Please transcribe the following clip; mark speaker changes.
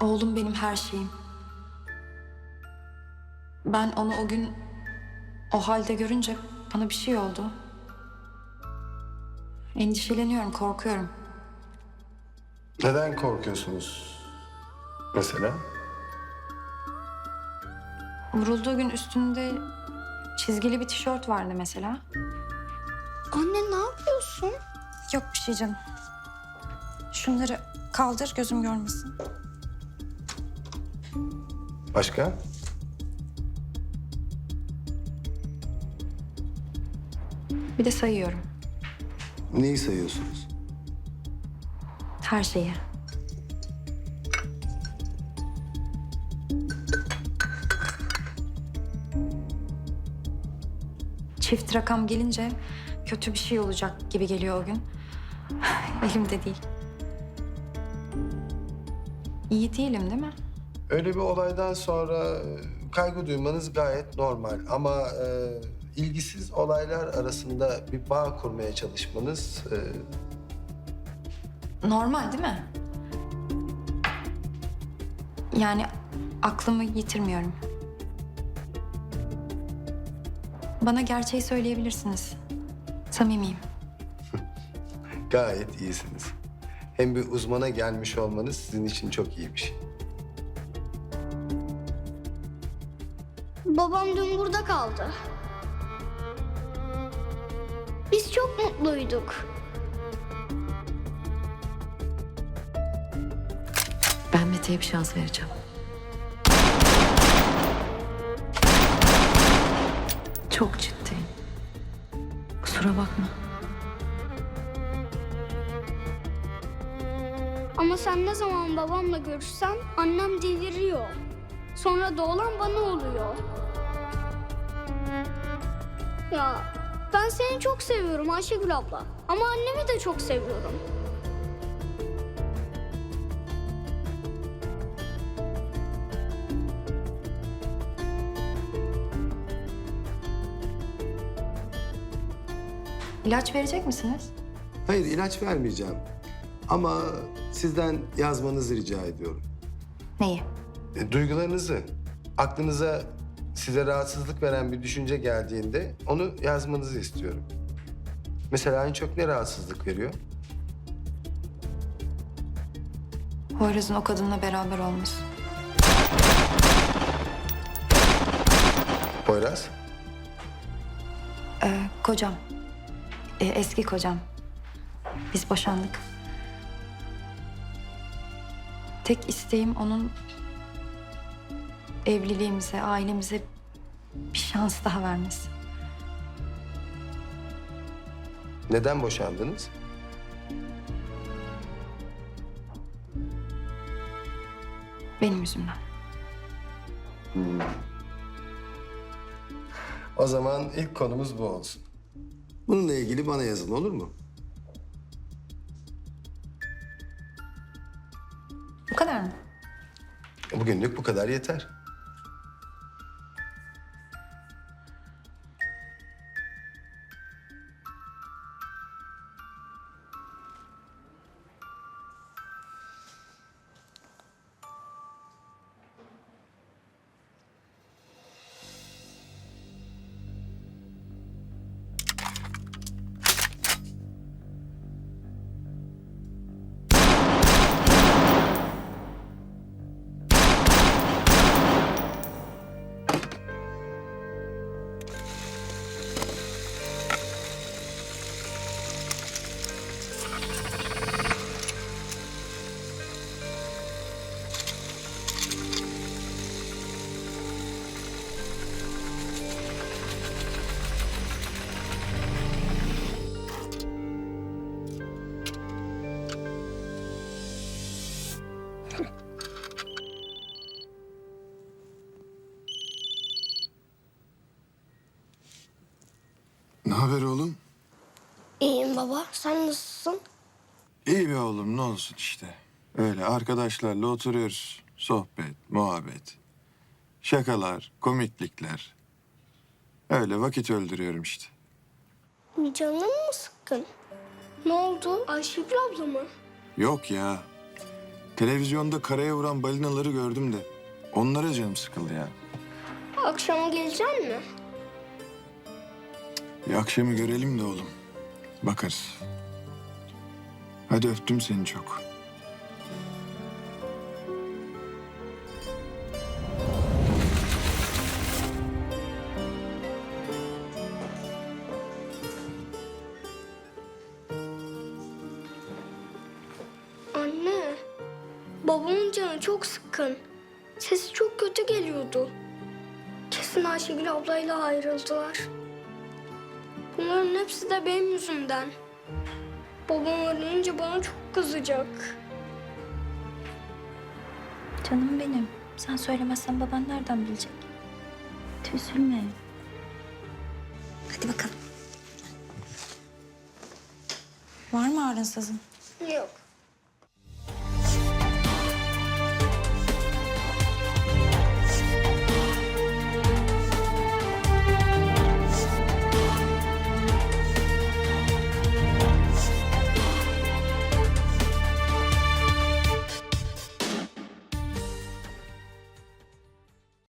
Speaker 1: Oğlum benim her şeyim. Ben onu o gün o halde görünce bana bir şey oldu. Endişeleniyorum, korkuyorum.
Speaker 2: Neden korkuyorsunuz? Mesela?
Speaker 1: Vurulduğu gün üstünde çizgili bir tişört vardı mesela.
Speaker 3: Anne ne yapıyorsun?
Speaker 1: Yok bir şey canım. Şunları kaldır gözüm görmesin.
Speaker 2: Başka?
Speaker 1: Bir de sayıyorum
Speaker 2: Neyi sayıyorsunuz?
Speaker 1: her şeyi. Çift rakam gelince kötü bir şey olacak gibi geliyor o gün. Elimde değil. İyi değilim değil mi?
Speaker 2: Öyle bir olaydan sonra e, kaygı duymanız gayet normal ama e, ilgisiz olaylar arasında bir bağ kurmaya çalışmanız e,
Speaker 1: Normal değil mi? Yani aklımı yitirmiyorum. Bana gerçeği söyleyebilirsiniz. Samimiyim.
Speaker 2: gayet iyisiniz. Hem bir uzmana gelmiş olmanız sizin için çok iyi bir şey.
Speaker 3: Babam dün burada kaldı. Biz çok mutluyduk.
Speaker 4: Ben Mete'ye bir şans vereceğim. Çok ciddiyim. Kusura bakma.
Speaker 3: Ama sen ne zaman babamla görüşsen annem deliriyor. Sonra da olan bana oluyor. Ya ben seni çok seviyorum Ayşegül abla. Ama annemi de çok seviyorum.
Speaker 1: İlaç verecek misiniz?
Speaker 2: Hayır ilaç vermeyeceğim. Ama sizden yazmanızı rica ediyorum.
Speaker 1: Neyi?
Speaker 2: E, duygularınızı, aklınıza size rahatsızlık veren bir düşünce geldiğinde onu yazmanızı istiyorum. Mesela en çok ne rahatsızlık veriyor?
Speaker 1: Poyraz'ın o kadınla beraber olması.
Speaker 2: Poyraz?
Speaker 1: Ee, kocam. Ee, eski kocam. Biz boşandık. Tek isteğim onun evliliğimize, ailemize bir şans daha vermesi.
Speaker 2: Neden boşandınız?
Speaker 1: Benim yüzümden.
Speaker 2: O zaman ilk konumuz bu olsun. Bununla ilgili bana yazın olur mu?
Speaker 1: Bu kadar mı?
Speaker 2: Bugünlük bu kadar yeter.
Speaker 5: Haber oğlum?
Speaker 3: İyiyim baba. Sen nasılsın?
Speaker 5: İyi be oğlum ne olsun işte. Öyle arkadaşlarla oturuyoruz. Sohbet, muhabbet. Şakalar, komiklikler. Öyle vakit öldürüyorum işte.
Speaker 3: Bir canın mı sıkkın? Ne oldu? Ayşegül abla mı?
Speaker 5: Yok ya. Televizyonda karaya vuran balinaları gördüm de onlara canım sıkıldı ya.
Speaker 3: Akşama gelecek mi?
Speaker 5: Bir akşamı görelim de oğlum. Bakarız. Hadi öptüm seni çok.
Speaker 3: Anne, babamın canı çok sıkkın. Sesi çok kötü geliyordu. Kesin Ayşegül ablayla ayrıldılar. Bunların hepsi de benim yüzümden. Babam arayınca bana çok kızacak.
Speaker 1: Canım benim. Sen söylemezsen baban nereden bilecek? Üzülme. Hadi bakalım. Var mı ağrınsızın?
Speaker 3: Yok.